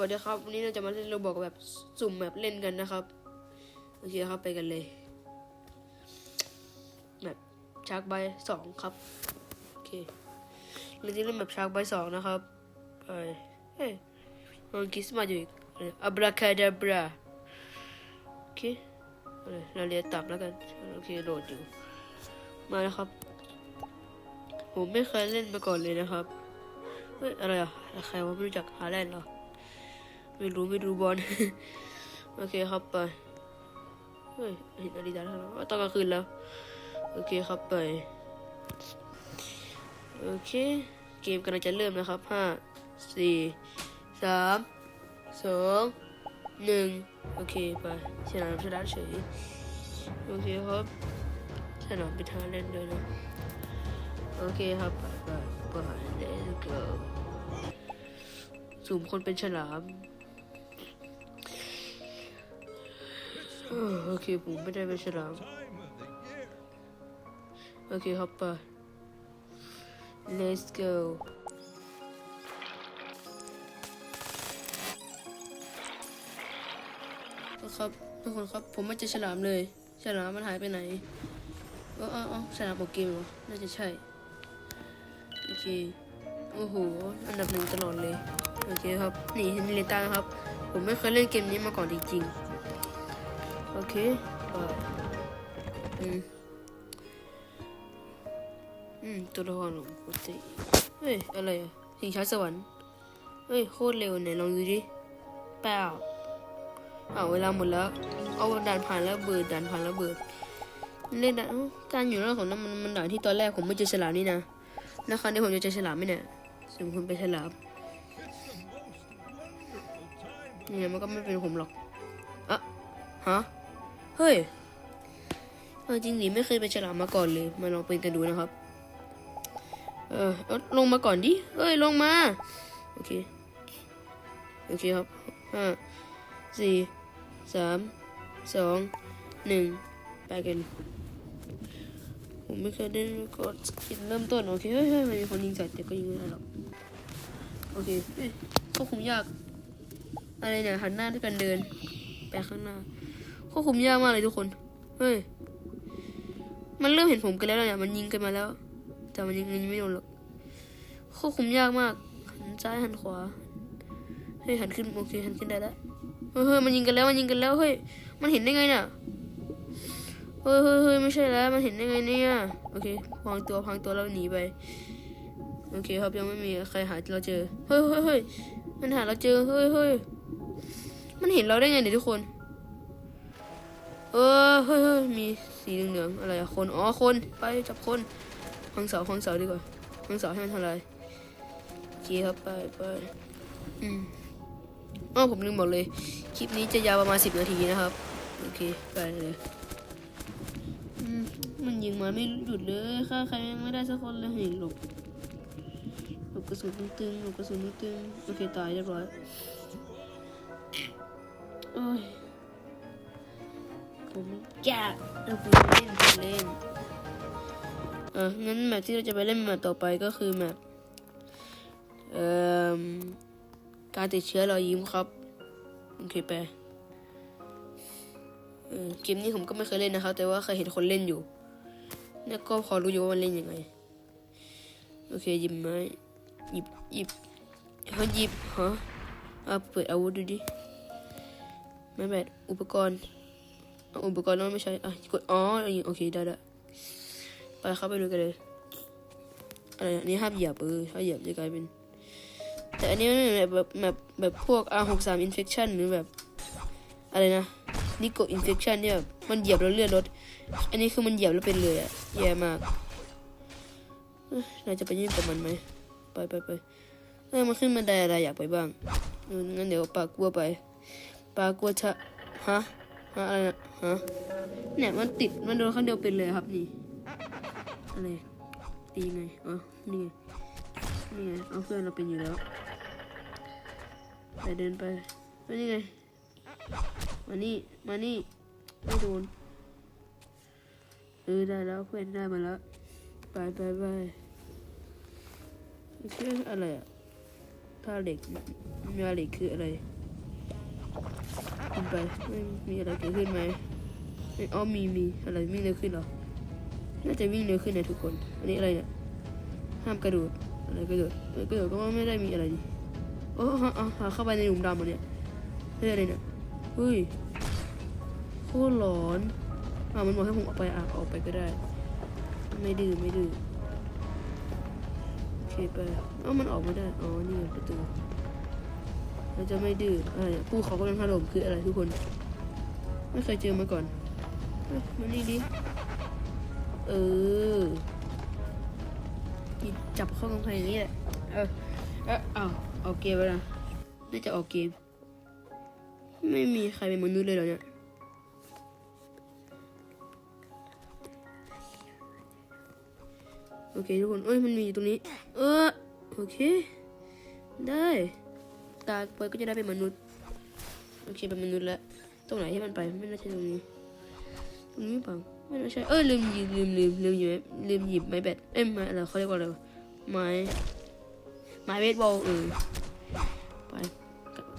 วัสดีครับวันนี้เราจะมาเล่นโรบอกแบบสุ่มแบบเล่นกันนะครับโอเคครับไปกันเลยแบบชาร์กใบสองครับโอเคเราจะเล่นแบบชาร์กใบสองนะครับไปเฮ้ยมันคิสมาอยู่อีกอับราคาดาบราโอเคเอาเลยเราเรียนตับแล้วกันโอเคโหลดอยู่มาแล้วครับ ผมไม่เคยเล่นมาก่อนเลยนะครับเฮ้ยอะไรอะใครว่าไม่รู้จักฮาแลนด์เหรอ ไม่รู้ไม่ดูบอลโอเคครับไปเฮ้ยเห็นอาดิดาแล้วว่าตอนกลางคืนแล้ว โอเคครับไป โอเค เกมกำลังจะเริ่มนะครับห้าสี่สามสองหนึ่งโอเคไปสนามชนะเฉยโอเคครับสนามเป็นทางเล่นด้วยนะโอเคครับไปไปไป let's go สุ่มคนเป็นฉลาม โอเคผมไม่ได้เป็นฉลามโอเคครับไป let's go ครับทุกคนครับผมไม่เจอฉลามเลย ฉลามมันหายไปไหนเออเออเอฉลามขอเกมเหรอน่าจะใช่โอเคโอ้โหอันดับหนึ่งตลอดเลยโอเคครับนี่เฮนริต้าครับ ผมไม่เคยเล่นเกมนี้มาก่อนจริงๆ โอเคก็อืมอืมตัวละครของปกติเฮ้ย อะไรอะสิงช้าสวรรค์ เฮ้ย โคตรเร็วไหนลองดูดิเปล่าอ้าวเวลาหมดแล้ว เอาด่านผ่านแล้วเบิดด่านผ่านแล้วเบิดเล่นด่านเอ้าการอยู่รอดของนั้นมันมันด่านที่ตอนแรกผมไม่เจอฉลามนี่นะแล้วคราวนี้ผมจะเจอฉลามไหมเนี่ยสมคุณเป็นฉลามเนี่ยมันก็ไม่เป็นผมหรอกอะฮะ เฮ้ยเออจริงดิไม่เคยเป็นฉลามมาก่อนเลย มาลองเป็นกันดูนะครับ เออเอลงมาก่อนดิเอ้ยลงมา โอเค โอเคครับห้าสี่สามสองหนึ่งไปกันผมไม่เคยเล่นก่อนกินเริ่มต้น โอเคเฮ้ยเฮ้ยมันมีคนยิงใส่แต่ก็ยิงไม่ได้หรอกโอเคเฮ้ยควบคุมยาก อะไรเนี่ยหันหน้าด้วยกันเดิน ไปข้างหน้า ควบคุมยากมากเลยทุกคน เฮ้ย มันเริ่มเห็นผมกันแล้วเนี่ย มันยิงกันมาแล้ว แต่มันยิงยิงไม่โดนหรอก ควบคุมยากมาก หันซ้ายหันขวา เฮ้ยหันขึ้นโอเคหันขึ้นได้แล้วเฮ้ยเฮ้ยมันยิงกันแล้วมันยิงกันแล้วเฮ้ย มันเห็นได้ไงเนี่ยเฮ้ยเฮ้ยเฮ้ยไม่ใช่แล้ว มันเห็นได้ไงเนี่ย โอเคพางตัวพังตัวแล้วหนีไป โอเคครับยังไม่มีใครหาเราเจอ เฮ้ยเฮ้ยเฮ้ยมันหาเราเจอ เฮ้ยเฮ้ยมันเห็นเราได้ไงเนี่ยทุกคน เออเฮ้ยมีสีเหลืองๆอะไรอะคนอ๋อคนไปจับคนพังเสาพังเสาดีกว่าพังเสาให้มันทำลายโอเคครับไปไปอืมอ๋อผมลืมบอกเลย คลิปนี้จะยาวประมาณสิบนาทีนะครับ โอเค ไปเลยมันยิงมาไม่หยุดเลยฆ่าใครยังไม่ได้สักคนเลยห็นหลบหลบกระสุนตึงๆหลบกระสุนตึงๆโอเคตายเรียบร้อย ผมแก่เราคุยเล่นเล่นอะงั้นแมตช์ที่เราจะไปเล่นแมตช์ต่อไปก็คือแมตช์เอ่อการติดเชื้อรอยยิ้มครับโอเคไปเกมนี้ผมก็ไม่เคยเล่นนะครับ แต่ว่าเคยเห็นคนเล่นอยู่นี่ก็พอรู้อยู่ว่ามันเล่นยังไง โอเคหยิบไม้หยิบหยิบฮะหยิบฮะเอาเปิดอาวุธดูดิไม่แบบอุปกรณ์ อุปกรณ์นั้นไม่ใช่อะกดอ๋อโอเคได้ละไปเข้าไปดูกันเลยอะไรอันนี้ห้ามเหยียบเออถ้าเหยียบจะกลายเป็น แต่อันนี้มันแบบแบบแบบแบบพวก R63 infection หรือแบบ อะไรนะนิโกอินเฟคชันเนี่ยแบบมันเหยียบแล้วเลือดลด อันนี้คือมันเหยียบแล้วเป็นเลยอะแย่มากเอ้ยนาจะไปยื่นกับมันไหมไปไปไปเออมันขึ้นมาได้อะไรอยากไปบ้างงั้นเดี๋ยวปากกลัวไปปากกลัวชะฮะ อะไรนะฮะเนี่ยมันติดมันโดนครั้งเดียวเป็นเลยครับนี่อะไรตีไงอ๋อนี่ไงนี่ไงเอาเพื่อนเราเป็นอยู่แล้วไปเดินไปไปนี่ไงมานี่มานี่ไม่โดนเออได้แล้วเพื่อนได้มาแล้วไปไปไปชื่ออะไรอะท่าเหล็กอืมมีอะไรคืออะไร ขึ้นไปไม่มีอะไรเกิดขึ้นไหมไม่อ๋อมีมีอะไรวิ่งเร็วขึ้นเหรอ น่าจะวิ่งเร็วขึ้นนะทุกคน อันนี้อะไรเนี่ย ห้ามกระโดด อะไรกระโดดกระโดดก็ว่าไม่ได้มีอะไรนี่โอ้ฮะเอเข้าไปในหลุมดำอะเนี่ยเฮ้ยอะไรเนี่ยเฮ้ยโคตรหลอนอ่ามันบอกให้ผมออกไปอะออกไปก็ได้ ไม่ดื้อไม่ดื้อโอเคไปอ้ามันออกไม่ได้ อ๋อ นี่ประตู เราจะไม่ดื้ออะไรเนี่ยภูเขากำลังถล่มคืออะไรทุกคน ไม่เคยเจอมาก่อนมานี่ดิเออจับเข้ากำแพงอย่างนี้แหละเออเออเอาเอาเกมไปนะน่าจะออกเกม ไม่มีใครเป็นมนุษย์เลยเหรอเนี่ยโอเคทุกคน เอ้ย มันมีอยู่ตรงนี้ เออ โอเค ได้ ตาไปก็จะได้เป็นมนุษย์โอเคเป็นมนุษย์แล้วตรงไหนที่มันไปไม่น่าใช่ตรงนี้ตรงนี้เปล่าไม่น่าใช่เอ้ยลืมยิบลืมลืมลืมหยิบลืมหยิบไม้แบตเอ้ยไม้อะไรเขาเรียกว่าอะไรไม้ไม้เบสบอลเออไป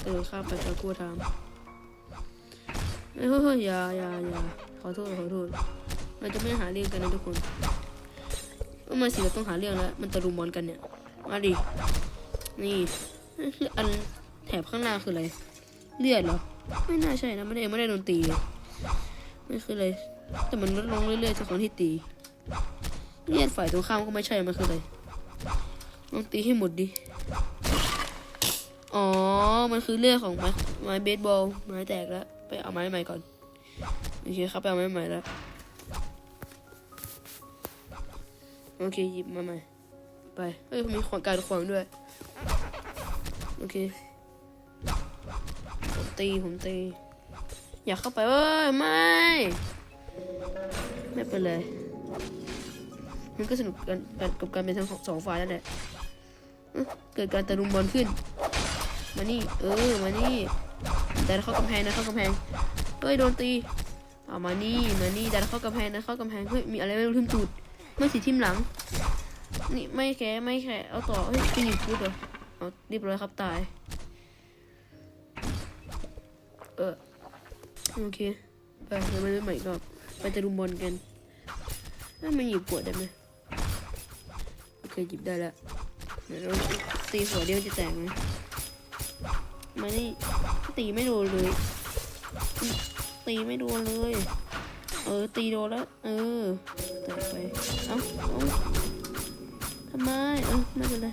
กระโดดข้ามไปกระกลัวทางเฮ้ยเฮ้ยเฮ้ยอย่าอย่าอย่าขอโทษขอโทษเราจะไม่หาเรื่องกันนะทุกคนเออมาสิเราต้องหาเรื่องแล้ว มันตะลุมบอลกันเนี่ย มาดิ นี่ นั่นคืออันแถบข้างล่าคืออะไร เลือดเหรอ ไม่น่าใช่นะไม่ได้ไม่ได้โดนตีไม่คืออะไร แต่มันลดลงเรื่อยๆจากคนที่ตี เลือดฝ่ายตรงข้ามก็ไม่ใช่ มันคืออะไรลองตีให้หมดดิ อ๋อ มันคือเลือดของไม้ไม้เบสบอล ไม้แตกแล้ว ไปเอาไม้ใหม่ก่อน โอเคครับ ไปเอาไม้ใหม่แล้ว โอเคหยิบมาใหม่ ไปเฮ้ยมีขวางการขวางด้วย อเคผมตีผมตี อยากเข้าไปเว้ยไม่ ไม่เป็นไรมันก็สนุกกันกันกับการเป็นทั้งสองฝ่ายนั่นแหละเกิดการตะลุมบอลขึ้น มานี่ เออ มานี่ แต่เข้ากำแพงนะเข้ากำแพง เฮ้ยโดนตีเอามานี่ มานี่แต่เข้ากำแพงนะเข้ากำแพง เฮ้ย มีอะไรไม่รู้ทิ่มตูดไม่สีทิ่มหลัง นี่ไม่แค่ไม่แค่เอาต่อ เฮ้ยกินอีกฟุตเหรอ เอาเรียบร้อยครับตาย เออโอเคไปเดี๋ยวมาเล่นใหม่กรอบไปตะลุมบอลกันถ้ามันหยิบขวดได้ไหมโอเคหยิบได้แล้วเดี๋ยวเราตีหัวเดียวจะแตกไหมมานี่ตีไม่โดนเลย ตีไม่โดนเลย เออ ตีโดนแล้ว เออแตกไป เอ้าเอ้าทำไม เออไม่เป็นไร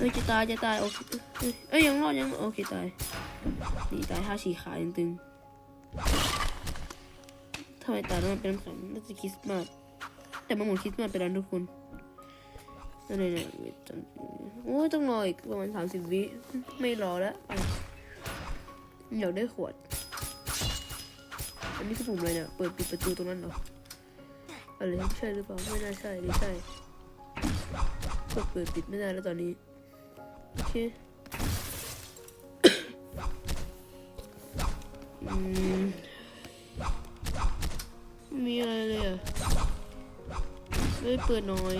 เอ้ยจะตายจะตายโอเคเอ้ยเอ้ยยังรอดยังโอเคตายนี่ตายห้าฉีกขาตึงๆทำไมตายแล้วมันเป็นน้ำแข็งน่าจะคริสต์มาสแต่มันหมดคริสต์มาสไปแล้วทุกคนอะไรเนี่ยโอ้ยต้องรออีกประมาณสามสิบวิไม่รอแล้วอยากได้ขวด อันนี้คือปุ่มอะไรเนี่ย เปิดปิดประตูตรงนั้นเหรอ อะไรใช่หรือเปล่า ไม่น่าใช่หรือใช่กดเปิดปิดไม่ได้แล้วตอนนี้ โอเคอืมไม่มีอะไรเลยอะเลยเปิดน่อย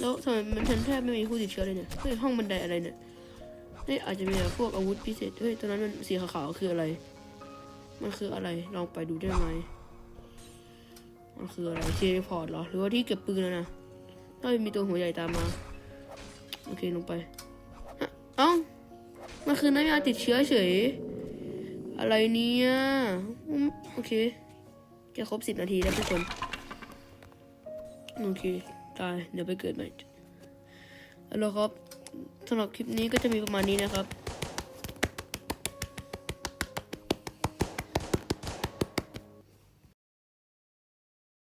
แล้วทำไมมันฉันแทบไม่มีผู้ติดเชื้อเลยเนี่ยเฮ้ยห้องบันไดอะไรเนี่ยเฮ้ยอาจจะมีพวกอาวุธพิเศษเฮ้ยตอนนั้นมันสีขาวๆคืออะไร มันคืออะไรลองไปดูได้ไหมมันคืออะไรเทเลพอร์ตเหรอหรือว่าที่เก็บปืนนะนะถ้ามีตัวหัวใหญ่ตามมา โอเคลงไป เอ้ามันคือน้ำยาติดเชื้อเฉย อะไรเนี่ยอืมโอเคจะครบสิบนาทีแล้วทุกคน โอเค ตาย เดี๋ยวไปเกิดใหม่แล้วครับสำหรับคลิปนี้ก็จะมีประมาณนี้นะครับ